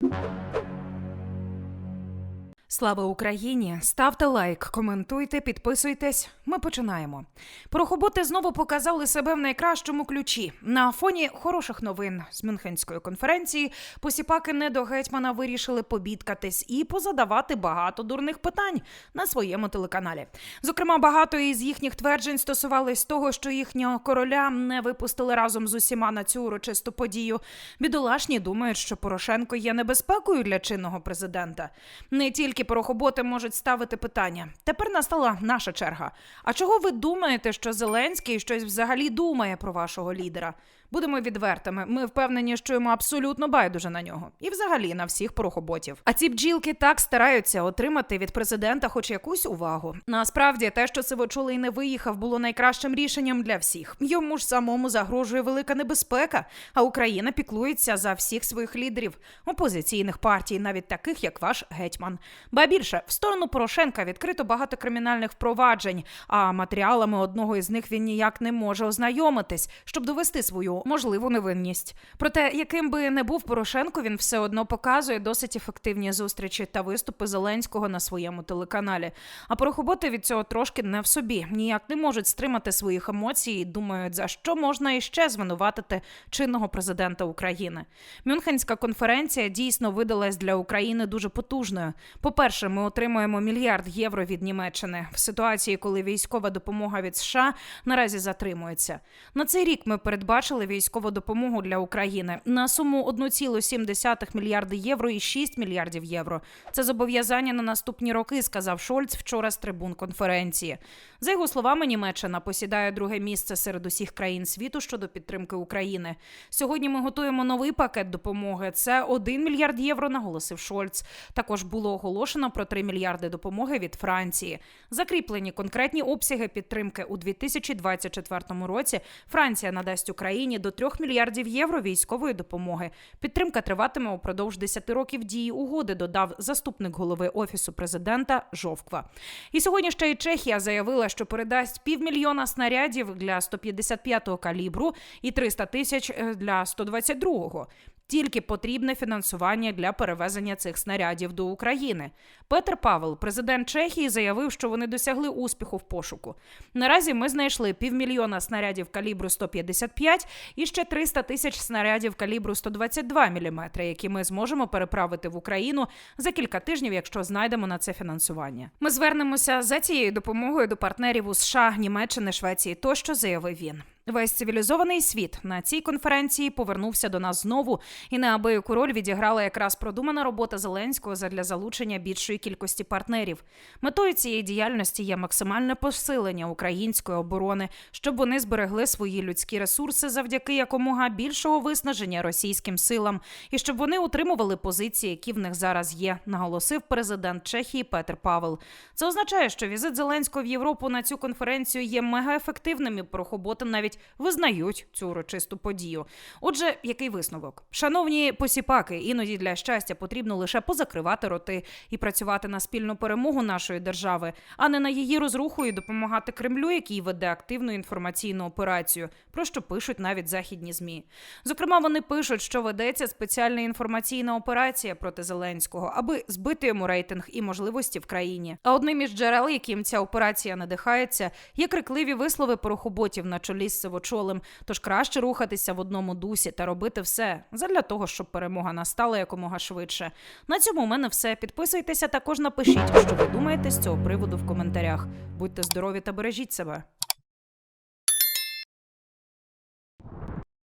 you Слава Україні! Ставте лайк, коментуйте, підписуйтесь. Ми починаємо. Порохоботи знову показали себе в найкращому ключі. На фоні хороших новин з Мюнхенської конференції посіпаки не до гетьмана вирішили побідкатись і позадавати багато дурних питань на своєму телеканалі. Зокрема, багато із їхніх тверджень стосувались того, що їхнього короля не випустили разом з усіма на цю урочисту подію. Бідолашні думають, що Порошенко є небезпекою для чинного президента. Не тільки порохоботи можуть ставити питання. Тепер настала наша черга. А чого ви думаєте, що Зеленський щось взагалі думає про вашого лідера? Будемо відвертими. Ми впевнені, що йому абсолютно байдуже на нього, і взагалі на всіх порохоботів. А ці бджілки так стараються отримати від президента хоч якусь увагу. Насправді, те, що Сивочолий не виїхав, було найкращим рішенням для всіх. Йому ж самому загрожує велика небезпека, а Україна піклується за всіх своїх лідерів опозиційних партій, навіть таких як ваш гетьман. Ба більше в сторону Порошенка відкрито багато кримінальних впроваджень, а матеріалами одного із них він ніяк не може ознайомитись, щоб довести свою можливу невинність. Проте, яким би не був Порошенко, він все одно показує досить ефективні зустрічі та виступи Зеленського на своєму телеканалі. А порохоботи від цього трошки не в собі, ніяк не можуть стримати своїх емоцій і думають, за що можна іще звинуватити чинного президента України. Мюнхенська конференція дійсно видалась для України дуже потужною. По-перше, ми отримуємо мільярд євро від Німеччини в ситуації, коли військова допомога від США наразі затримується. На цей рік ми передбачили військову допомогу для України на суму 1,7 мільярди євро і 6 мільярдів євро. Це зобов'язання на наступні роки, сказав Шольц вчора з трибун конференції. За його словами, Німеччина посідає друге місце серед усіх країн світу щодо підтримки України. Сьогодні ми готуємо новий пакет допомоги. Це 1 мільярд євро, наголосив Шольц. Також було оголошено про 3 мільярди допомоги від Франції. Закріплені конкретні обсяги підтримки у 2024 році. Франція надасть Україні до 3 мільярдів євро військової допомоги. Підтримка триватиме упродовж 10 років дії угоди, додав заступник голови офісу президента Жовква. І сьогодні ще й Чехія заявила, що передасть півмільйона снарядів для 155-го калібру і 300 тисяч е, для 122-го. Тільки потрібне фінансування для перевезення цих снарядів до України. Петр Павел, президент Чехії, заявив, що вони досягли успіху в пошуку. Наразі ми знайшли півмільйона снарядів калібру 155 і ще 300 тисяч снарядів калібру 122 мм, які ми зможемо переправити в Україну за кілька тижнів, якщо знайдемо на це фінансування. Ми звернемося за цією допомогою до партнерів у США, Німеччини, Швеції тощо заявив він. Весь цивілізований світ на цій конференції повернувся до нас знову, і неабияку роль відіграла якраз продумана робота Зеленського задля залучення більшої кількості партнерів. Метою цієї діяльності є максимальне посилення української оборони, щоб вони зберегли свої людські ресурси завдяки якомога більшого виснаження російським силам, і щоб вони утримували позиції, які в них зараз є, наголосив президент Чехії Петр Павел. Це означає, що візит Зеленського в Європу на цю конференцію є мегаефективним і порохоботи навіть визнають цю урочисту подію. Отже, який висновок? Шановні посіпаки, іноді для щастя потрібно лише позакривати роти і працювати на спільну перемогу нашої держави, а не на її розруху і допомагати Кремлю, який веде активну інформаційну операцію, про що пишуть навіть західні змі. Зокрема, вони пишуть, що ведеться спеціальна інформаційна операція проти Зеленського, аби збити йому рейтинг і можливості в країні. А одним із джерел, яким ця операція надихається, є крикливі вислови порохоботів на чолі з сивочолем. Тож краще рухатися в одному дусі та робити все задля того, щоб перемога настала якомога швидше. На цьому у мене все. Підписуйтеся, також напишіть, що ви думаєте з цього приводу в коментарях. Будьте здорові та бережіть себе.